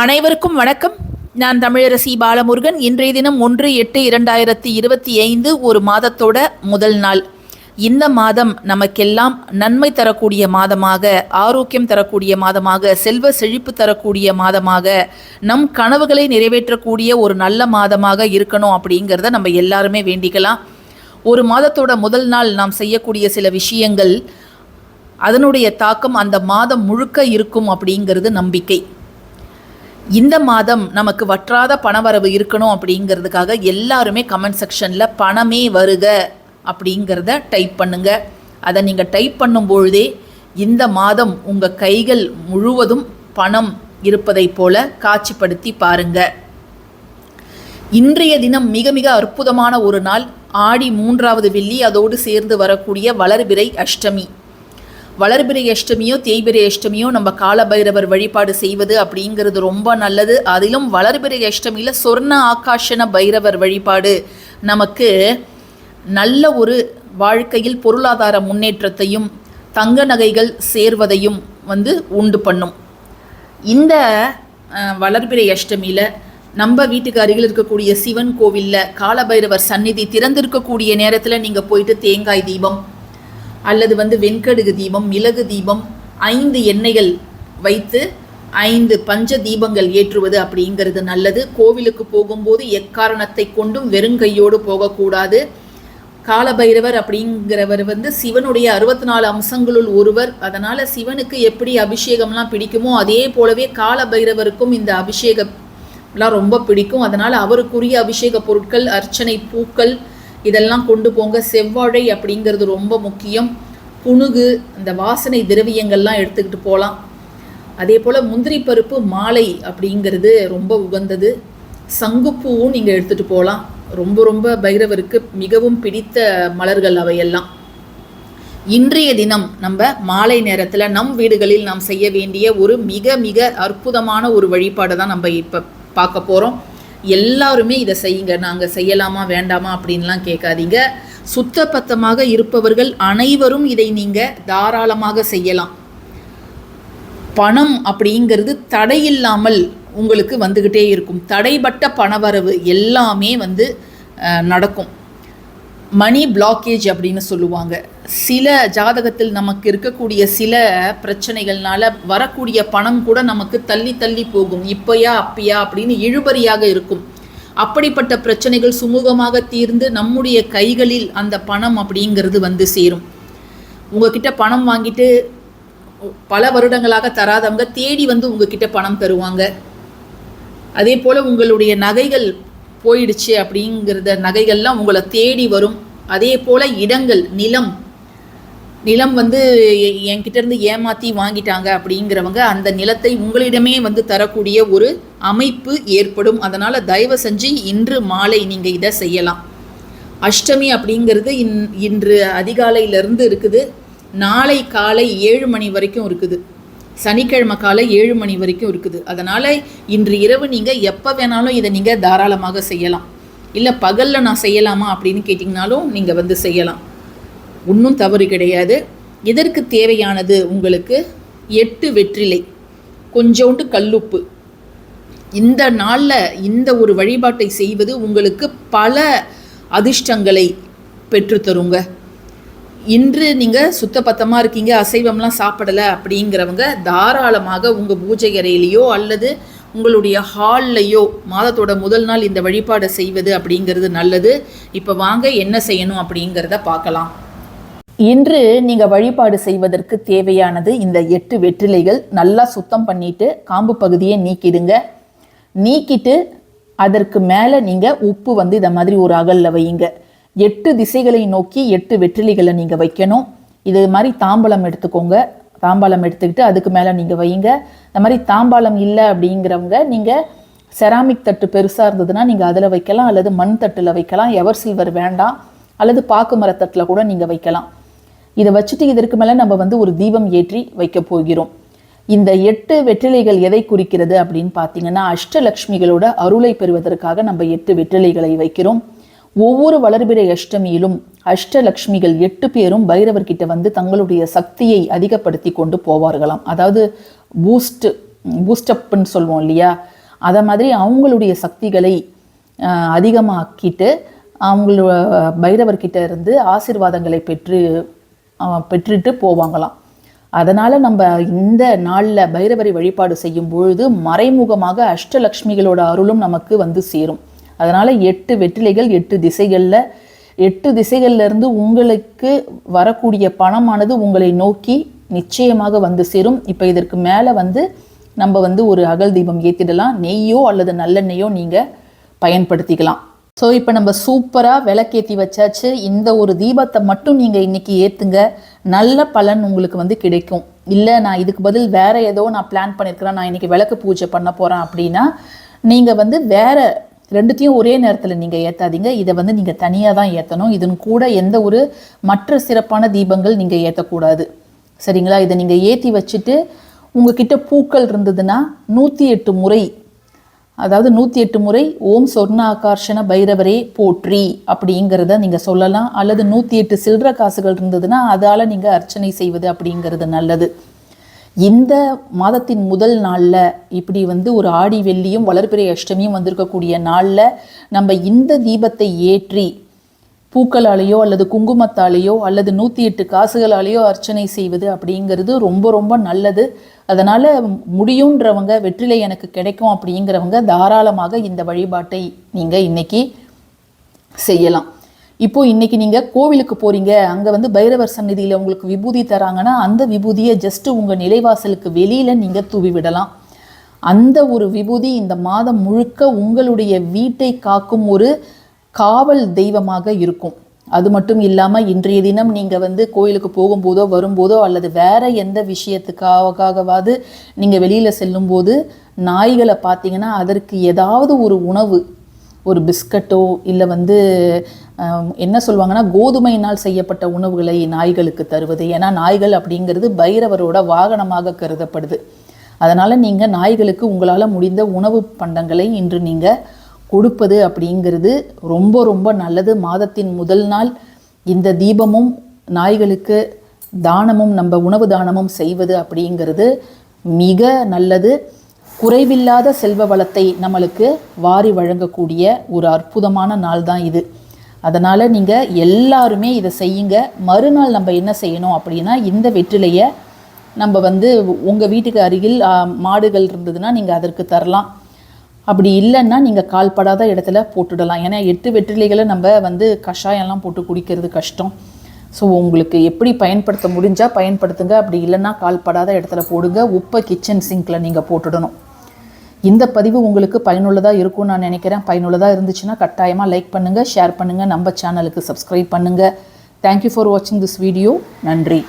அனைவருக்கும் வணக்கம். நான் தமிழரசி பாலமுருகன். இன்றைய தினம் ஒன்று எட்டு இரண்டாயிரத்தி இருபத்தி ஐந்து ஒரு மாதத்தோட முதல் நாள். இந்த மாதம் நமக்கெல்லாம் நன்மை தரக்கூடிய மாதமாக ஆரோக்கியம் தரக்கூடிய மாதமாக செல்வ செழிப்பு தரக்கூடிய மாதமாக நம் கனவுகளை நிறைவேற்றக்கூடிய ஒரு நல்ல மாதமாக இருக்கணும் அப்படிங்கிறத நம்ம எல்லாருமே வேண்டிக்கலாம். ஒரு மாதத்தோட முதல் நாள் நாம் செய்யக்கூடிய சில விஷயங்கள் அதனுடைய தாக்கம் அந்த மாதம் முழுக்க இருக்கும் அப்படிங்கிறது நம்பிக்கை. இந்த மாதம் நமக்கு வற்றாத பணவரவு இருக்கணும் அப்படிங்கிறதுக்காக எல்லாருமே கமெண்ட் செக்ஷனில் பணமே வருக அப்படிங்கிறத டைப் பண்ணுங்க. அதை நீங்கள் டைப் பண்ணும்பொழுதே இந்த மாதம் உங்கள் கைகள் முழுவதும் பணம் இருப்பதைப் போல காட்சிப்படுத்தி பாருங்க. இன்றைய தினம் மிக மிக அற்புதமான ஒரு நாள். ஆடி மூன்றாவது வெள்ளி அதோடு சேர்ந்து வரக்கூடிய வளர்பிறை அஷ்டமி. வளர்பிறை அஷ்டமியோ தேய்பிறை அஷ்டமியோ நம்ம காலபைரவர் வழிபாடு செய்வது அப்படிங்கிறது ரொம்ப நல்லது. அதிலும் வளர்பிறை அஷ்டமியில் சொர்ண ஆகாஷன பைரவர் வழிபாடு நமக்கு நல்ல ஒரு வாழ்க்கையில் பொருளாதார முன்னேற்றத்தையும் தங்க நகைகள் சேர்வதையும் வந்து உண்டு பண்ணும். இந்த வளர்பிறை அஷ்டமியில் நம்ம வீட்டுக்கு அருகில் இருக்கக்கூடிய சிவன் கோவிலில் காலபைரவர் சந்நிதி திறந்திருக்கக்கூடிய நேரத்தில் நீங்கள் போயிட்டு தேங்காய் தீபம் அல்லது வந்து வெண்கடுகு தீபம் மிளகு தீபம் ஐந்து எண்ணெய்கள் வைத்து ஐந்து பஞ்ச தீபங்கள் ஏற்றுவது அப்படிங்கிறது நல்லது. கோவிலுக்கு போகும்போது எக்காரணத்தை கொண்டும் வெறுங்கையோடு போகக்கூடாது. காலபைரவர் அப்படிங்கிறவர் வந்து சிவனுடைய அறுபத்தி நாலு அம்சங்களுள் ஒருவர். அதனால் சிவனுக்கு எப்படி அபிஷேகம்லாம் பிடிக்குமோ அதே போலவே காலபைரவருக்கும் இந்த அபிஷேகம்லாம் ரொம்ப பிடிக்கும். அதனால் அவருக்குரிய அபிஷேக பொருட்கள் அர்ச்சனை பூக்கள் இதெல்லாம் கொண்டு போங்க. செவ்வாழை அப்படிங்கிறது ரொம்ப முக்கியம். புணுகு இந்த வாசனை திரவியங்கள்லாம் எடுத்துக்கிட்டு போகலாம் அதே போல் முந்திரி பருப்பு மாலை அப்படிங்கிறது ரொம்ப உகந்தது. சங்குப்பூவும் நீங்கள் எடுத்துகிட்டு போகலாம் ரொம்ப ரொம்ப பைரவருக்கு மிகவும் பிடித்த மலர்கள் அவையெல்லாம். இன்றைய தினம் நம்ம மாலை நேரத்தில் நம் வீடுகளில் நாம் செய்ய வேண்டிய ஒரு மிக மிக அற்புதமான ஒரு வழிபாடு தான் நம்ம இப்போ பார்க்க போகிறோம் எல்லாருமே இதை செய்யுங்க நாங்கள் செய்யலாமா வேண்டாமா அப்படின்லாம் கேட்காதீங்க. சுத்தபத்தமாக இருப்பவர்கள் அனைவரும் இதை நீங்கள் தாராளமாக செய்யலாம். பணம் அப்படிங்கிறது தடையில்லாமல் உங்களுக்கு வந்துக்கிட்டே இருக்கும். தடைப்பட்ட பணவரவு எல்லாமே வந்து நடக்கும். மணி பிளாக்கேஜ் அப்படின்னு சொல்லுவாங்க. சில ஜாதகத்தில் நமக்கு இருக்கக்கூடிய சில பிரச்சனைகள்னால வரக்கூடிய பணம் கூட நமக்கு தள்ளி தள்ளி போகும். இப்பயா அப்பயா அப்படின்னு இழுபறியாக இருக்கும். அப்படிப்பட்ட பிரச்சனைகள் சுமூகமாக தீர்ந்து நம்முடைய கைகளில் அந்த பணம் அப்படிங்கிறது வந்து சேரும். உங்ககிட்ட பணம் வாங்கிட்டு பல வருடங்களாக தராதவங்க தேடி வந்து உங்ககிட்ட பணம் தருவாங்க. அதே போல் உங்களுடைய நகைகள் போயிடுச்சு அப்படிங்கிறத நகைகள்லாம் உங்களை தேடி வரும். அதே போல் இடங்கள் நிலம். நிலம் வந்து என்கிட்ட இருந்து ஏமாற்றி வாங்கிட்டாங்க அப்படிங்கிறவங்க அந்த நிலத்தை உங்களிடமே வந்து தரக்கூடிய ஒரு அமைப்பு ஏற்படும். அதனால் தயவு செஞ்சு இன்று மாலை நீங்கள் இதை செய்யலாம். அஷ்டமி அப்படிங்கிறது இன் இன்று அதிகாலையிலேருந்து இருக்குது. நாளை காலை ஏழு மணி வரைக்கும் இருக்குது. சனிக்கிழமை காலை ஏழு மணி வரைக்கும் இருக்குது. அதனால் இன்று இரவு நீங்கள் எப்போ வேணாலும் இதை நீங்கள் தாராளமாக செய்யலாம். இல்லை பகலில் நான் செய்யலாமா அப்படின்னு கேட்டிங்கனாலும் நீங்கள் வந்து செய்யலாம். ஒன்றும் தவறு கிடையாது. இதற்கு தேவையானது உங்களுக்கு? எட்டு வெற்றிலை கொஞ்சோண்டு கல்லுப்பு. இந்த நாளில் இந்த ஒரு வழிபாட்டை செய்வது உங்களுக்கு பல அதிர்ஷ்டங்களை பெற்றுத்தருங்க. இன்று நீங்கள் சுத்தபத்தமாக இருக்கீங்க அசைவம்லாம் சாப்பிடலை அப்படிங்கிறவங்க தாராளமாக உங்கள் பூஜை அறையிலையோ அல்லது உங்களுடைய ஹால்லையோ மாதத்தோட முதல் நாள் இந்த வழிபாடை செய்வது அப்படிங்கிறது நல்லது. இப்போ வாங்க என்ன செய்யணும் அப்படிங்கிறத பார்க்கலாம். இன்று நீங்கள் வழிபாடு செய்வதற்கு தேவையானது இந்த எட்டு வெற்றிலைகள் நல்லா சுத்தம் பண்ணிட்டு காம்பு பகுதியை நீக்கிடுங்க. நீக்கிட்டு அதற்கு மேலே நீங்கள் உப்பு வந்து இந்த மாதிரி ஒரு அகலில் வையுங்க. எட்டு திசைகளை நோக்கி எட்டு வெற்றிலைகளை நீங்கள் வைக்கணும். இது மாதிரி தாம்பலம் எடுத்துக்கோங்க. தாம்பாளம் எடுத்துக்கிட்டு அதுக்கு மேலே நீங்கள் வையுங்க இந்த மாதிரி தாம்பாளம் இல்லை அப்படிங்கிறவங்க நீங்கள் செராமிக் தட்டு பெருசாக இருந்ததுன்னா நீங்கள் அதில் வைக்கலாம். அல்லது மண் தட்டில் வைக்கலாம். எவர் சில்வர் வேண்டாம். அல்லது பாக்கு மரத்தட்டில் கூட நீங்கள் வைக்கலாம். இதை வச்சுட்டு இதற்கு மேலே நம்ம வந்து ஒரு தீபம் ஏற்றி வைக்க போகிறோம். இந்த எட்டு வெற்றிலைகள் எதை குறிக்கிறது அப்படின்னு பார்த்தீங்கன்னா அஷ்டலக்ஷ்மிகளோட அருளை பெறுவதற்காக நம்ம எட்டு வெற்றிலைகளை வைக்கிறோம். ஒவ்வொரு வளர்பிறை அஷ்டமியிலும் அஷ்டலக்ஷ்மிகள் எட்டு பேரும் பைரவர்கிட்ட வந்து தங்களுடைய சக்தியை அதிகப்படுத்தி கொண்டு போவார்களாம். அதாவது பூஸ்ட் பூஸ்டப்னு சொல்லுவோம் இல்லையா? அதை மாதிரி அவங்களுடைய சக்திகளை அதிகமாக்கிட்டு அவங்களோட பைரவர்கிட்ட இருந்து ஆசிர்வாதங்களை பெற்று பெற்றுட்டு போவாங்களாம். அதனால் நம்ம இந்த நாளில் பைரவரை வழிபாடு செய்யும் பொழுது மறைமுகமாக அஷ்டலக்ஷ்மிகளோட அருளும் நமக்கு வந்து சேரும். அதனால் எட்டு வெற்றிலைகள் எட்டு திசைகளில் எட்டு திசைகள்லேருந்து உங்களுக்கு வரக்கூடிய பணமானது உங்களை நோக்கி நிச்சயமாக வந்து சேரும். இப்போ இதற்கு மேலே வந்து நம்ம வந்து ஒரு அகல் தீபம் ஏற்றிடலாம் நெய்யோ அல்லது நல்லெண்ணெய்யோ நீங்கள் பயன்படுத்திக்கலாம். ஸோ இப்போ நம்ம சூப்பராக விளக்கேற்றி வச்சாச்சு. இந்த ஒரு தீபத்தை மட்டும் நீங்கள் இன்றைக்கி ஏற்றுங்க நல்ல பலன் உங்களுக்கு வந்து கிடைக்கும். இல்லை நான் இதுக்கு பதில் வேறு ஏதோ நான் பிளான் பண்ணியிருக்கிறேன் நான் இன்னைக்கு விளக்கு பூஜை பண்ண போகிறேன் அப்படின்னா நீங்கள் வந்து வேறு ரெண்டுத்தையும் ஒரே நேரத்தில் நீங்கள் ஏற்றாதீங்க இதை வந்து நீங்கள் தனியாக தான் ஏற்றணும் இதன் கூட எந்த ஒரு மற்ற சிறப்பான தீபங்கள் நீங்கள் ஏற்றக்கூடாது சரிங்களா? இதை நீங்கள் ஏற்றி வச்சுட்டு உங்ககிட்ட பூக்கள் இருந்ததுன்னா நூற்றி எட்டு முறை அதாவது நூற்றி எட்டு முறை ஓம் சொர்ண ஆகர்ஷண பைரவரே போற்றி அப்படிங்கிறத நீங்கள் சொல்லலாம். அல்லது நூற்றி எட்டு சில்லற காசுகள் இருந்ததுன்னா அதால் நீங்கள் அர்ச்சனை செய்வது அப்படிங்கிறது நல்லது. இந்த மாதத்தின் முதல் நாளில் இப்படி வந்து ஒரு ஆடி வெள்ளியும் வளர்பிறை அஷ்டமியும் வந்திருக்கக்கூடிய நாளில் நம்ம இந்த தீபத்தை ஏற்றி பூக்களாலேயோ அல்லது குங்குமத்தாலேயோ அல்லது நூற்றி எட்டு காசுகளாலேயோ அர்ச்சனை செய்வது அப்படிங்கிறது ரொம்ப ரொம்ப நல்லது. அதனால் முடியுன்றவங்க வெற்றிலை எனக்கு கிடைக்கும் அப்படிங்கிறவங்க தாராளமாக இந்த வழிபாட்டை நீங்கள் இன்றைக்கி செய்யலாம். இப்போ இன்னைக்கு நீங்கள் கோவிலுக்கு போறீங்க அங்கே வந்து பைரவர் சந்நிதியில் உங்களுக்கு விபூதி தராங்கன்னா அந்த விபூதியை ஜஸ்ட் உங்கள் நிலைவாசலுக்கு வெளியில் நீங்கள் தூவி விடலாம். அந்த ஒரு விபூதி இந்த மாதம் முழுக்க உங்களுடைய வீட்டை காக்கும் ஒரு காவல் தெய்வமாக இருக்கும். அது மட்டும் இல்லாமல் இன்றைய தினம் நீங்கள் வந்து கோயிலுக்கு போகும்போதோ வரும்போதோ அல்லது வேற எந்த விஷயத்துக்காகவாவது நீங்கள் வெளியில் செல்லும்போது நாய்களை பார்த்தீங்கன்னா அதற்கு ஏதாவது ஒரு உணவு ஒரு பிஸ்கட்டோ இல்லை வந்து என்ன சொல்லுவாங்கன்னா கோதுமையினால் செய்யப்பட்ட உணவுகளை நாய்களுக்கு தருவது. ஏன்னா நாய்கள் அப்படிங்கிறது பைரவரோட வாகனமாக கருதப்படுது. அதனால் நீங்கள் நாய்களுக்கு உங்களால் முடிந்த உணவு பண்டங்களை இன்று நீங்கள் கொடுப்பது அப்படிங்கிறது ரொம்ப ரொம்ப நல்லது. மாதத்தின் முதல் நாள் இந்த தீபமும் நாய்களுக்கு தானமும் நம்ம உணவு தானமும் செய்வது அப்படிங்கிறது மிக நல்லது. குறைவில்லாத செல்வ வளத்தை நம்மளுக்கு வாரி வழங்கக்கூடிய ஒரு அற்புதமான நாள் தான் இது. அதனால் நீங்கள் எல்லாருமே இதை செய்யுங்க. மறுநாள் நம்ம என்ன செய்யணும் அப்படின்னா இந்த வெற்றிலையை நம்ம வந்து உங்கள் வீட்டுக்கு அருகில் மாடுகள் இருந்ததுன்னா நீங்கள் அதற்கு தரலாம். அப்படி இல்லைன்னா நீங்கள் கால்படாத இடத்துல போட்டுடலாம். ஏன்னா எட்டு வெற்றிலைகளை நம்ம வந்து கஷாயம்லாம் போட்டு குடிக்கிறது கஷ்டம். ஸோ உங்களுக்கு எப்படி பயன்படுத்த முடிஞ்சால் பயன்படுத்துங்க. அப்படி இல்லைன்னா கால்படாத இடத்துல போடுங்க. உப்பை கிச்சன் சிங்க்கில் நீங்கள் போட்டுடணும். இந்த பதிவு உங்களுக்கு பயனுள்ளதாக இருக்கும்னு நான் நினைக்கிறேன். பயனுள்ளதாக இருந்துச்சுன்னா கட்டாயமாக லைக் பண்ணுங்கள் ஷேர் பண்ணுங்கள் நம்ம சேனலுக்கு சப்ஸ்கிரைப் பண்ணுங்கள் தேங்க்யூ ஃபார் வாட்சிங் திஸ் வீடியோ நன்றி.